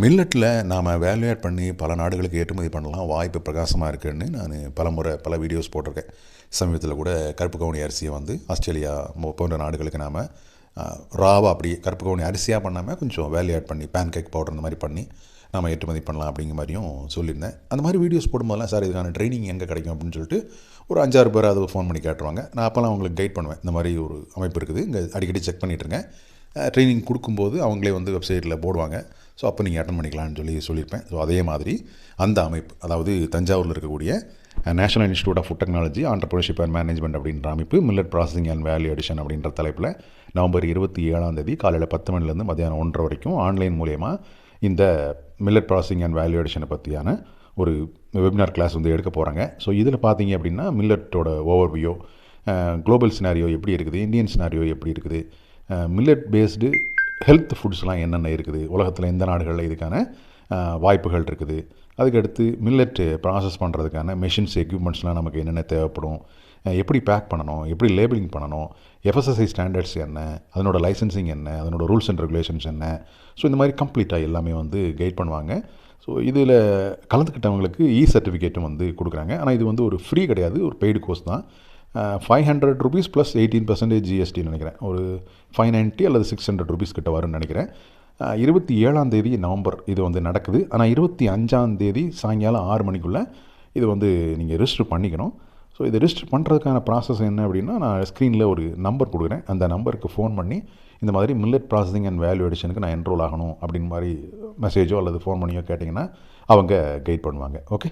மில்லட்டில் நாம் வேல்யூட் பண்ணி பல நாடுகளுக்கு ஏற்றுமதி பண்ணலாம். வாய்ப்பு பிரகாசமாக இருக்குன்னு நான் பல முறை பல வீடியோஸ் போட்டிருக்கேன். சமீபத்தில் கூட கருப்பு கவுனி அரிசியை வந்து ஆஸ்திரேலியா போன்ற நாடுகளுக்கு நாம் ராவாக அப்படி கருப்பு கவுனி அரிசியாக பண்ணாமல் கொஞ்சம் வேல்யூ ஆட் பண்ணி பேன் கேக் பவுடர் இந்த மாதிரி பண்ணி நாம் ஏற்றுமதி பண்ணலாம் அப்படிங்கிற மாதிரியும் சொல்லியிருந்தேன். அந்த மாதிரி வீடியோஸ் போடும்போதெல்லாம் சார் இதுக்கான ட்ரைனிங் எங்கே கிடைக்கும்? அப்படின்னு சொல்லிட்டு ஒரு அஞ்சாறு பேர் அது ஃபோன் பண்ணி கேட்டுருவாங்க. நான் அப்போல்லாம் அவங்களுக்கு கைட் பண்ணுவேன். இந்த மாதிரி ஒரு அமைப்பு இருக்குது. இங்கே அடிக்கடி செக் பண்ணிகிட்ருங்க ட்ரைனிங் கொடுக்கும்போது அவங்களே வந்து வெப்சைட்டில் போடுவாங்க. ஸோ அப்போ நீங்கள் அட்டன் பண்ணிக்கலாம்னு சொல்லி சொல்லியிருப்பேன். ஸோ அதே மாதிரி அந்த அமைப்பு அதாவது தஞ்சாவூரில் இருக்கக்கூடிய national institute of food technology entrepreneurship and management அப்படின்ற அமைப்பு millet processing and value addition அப்படின்ற தலைப்பில் நவம்பர் இருபத்தி ஏழாம் தேதி காலையில் பத்து மணிலேருந்து மதியானம் ஒன்றரை வரைக்கும் ஆன்லைன் மூலயமா இந்த மில்லட் ப்ராசஸிங் அண்ட் வேல்யூ அடிஷனை பற்றியான ஒரு வெபினார் கிளாஸ் வந்து எடுக்க போகிறாங்க ஸோ இதில் பார்த்தீங்க அப்படின்னா மில்லட்டோட ஓவர்வியூ குளோபல் சினாரியோ எப்படி இருக்குது இந்தியன் சினாரியோ எப்படி இருக்குது மில்லட் பேஸ்டு ஹெல்த் ஃபுட்ஸ்லாம் என்னென்ன இருக்குது? உலகத்தில் எந்த நாடுகளில் இதுக்கான வாய்ப்புகள் இருக்குது. அதுக்கடுத்து மில்லட் ப்ராசஸ் பண்ணுறதுக்கான மெஷின்ஸ் எக்யூப்மெண்ட்ஸ்லாம் நமக்கு என்னென்ன தேவைப்படும்? எப்படி பேக் பண்ணணும்? எப்படி லேபிளிங் பண்ணணும்? எஃப்எஸ்எஸ்ஐ ஸ்டாண்டர்ட்ஸ் என்ன? அதனோட லைசன்சிங் என்ன? அதனோட ரூல்ஸ் அண்ட் ரெகுலேஷன்ஸ் என்ன? ஸோ இந்த மாதிரி கம்ப்ளீட்டாக எல்லாமே வந்து கைட் பண்ணுவாங்க. ஸோ இதில் கலந்துக்கிட்டவங்களுக்கு இ சர்டிஃபிகேட்டும் வந்து கொடுக்குறாங்க. ஆனால் இது வந்து ஒரு ஃப்ரீ கிடையாது. ஒரு பெய்டு கோர்ஸ் தான். Five hundred rupees plus eighteen percentage ஜிஎஸ்டின்னு நினைக்கிறேன். ஒரு ஃபைவ் நைன்ட்டி அல்லது சிக்ஸ் ஹண்ட்ரட் ருபீஸ் கிட்ட வரும்னு நினைக்கிறேன். இருபத்தி ஏழாம் தேதி நவம்பர் இது வந்து நடக்குது. ஆனால் இருபத்தி அஞ்சாம் தேதி சாயங்காலம் ஆறு மணிக்குள்ளே இது வந்து நீங்கள் ரிஜிஸ்டர் பண்ணிக்கணும். ஸோ இது ரிஜிஸ்டர் பண்ணுறதுக்கான ப்ராசஸ் என்ன அப்படின்னா நான் ஸ்க்ரீனில் ஒரு நம்பர் கொடுக்குறேன். அந்த நம்பருக்கு ஃபோன் பண்ணி இந்த மாதிரி மில்லட் ப்ராசஸிங் அண்ட் வேல்யூ எடிஷனுக்கு நான் என்ரோல் ஆகணும் அப்படின்னு மாதிரி மெசேஜோ அல்லது ஃபோன் பண்ணியோ கேட்டிங்கன்னா அவங்க கைட் பண்ணுவாங்க. ஓகே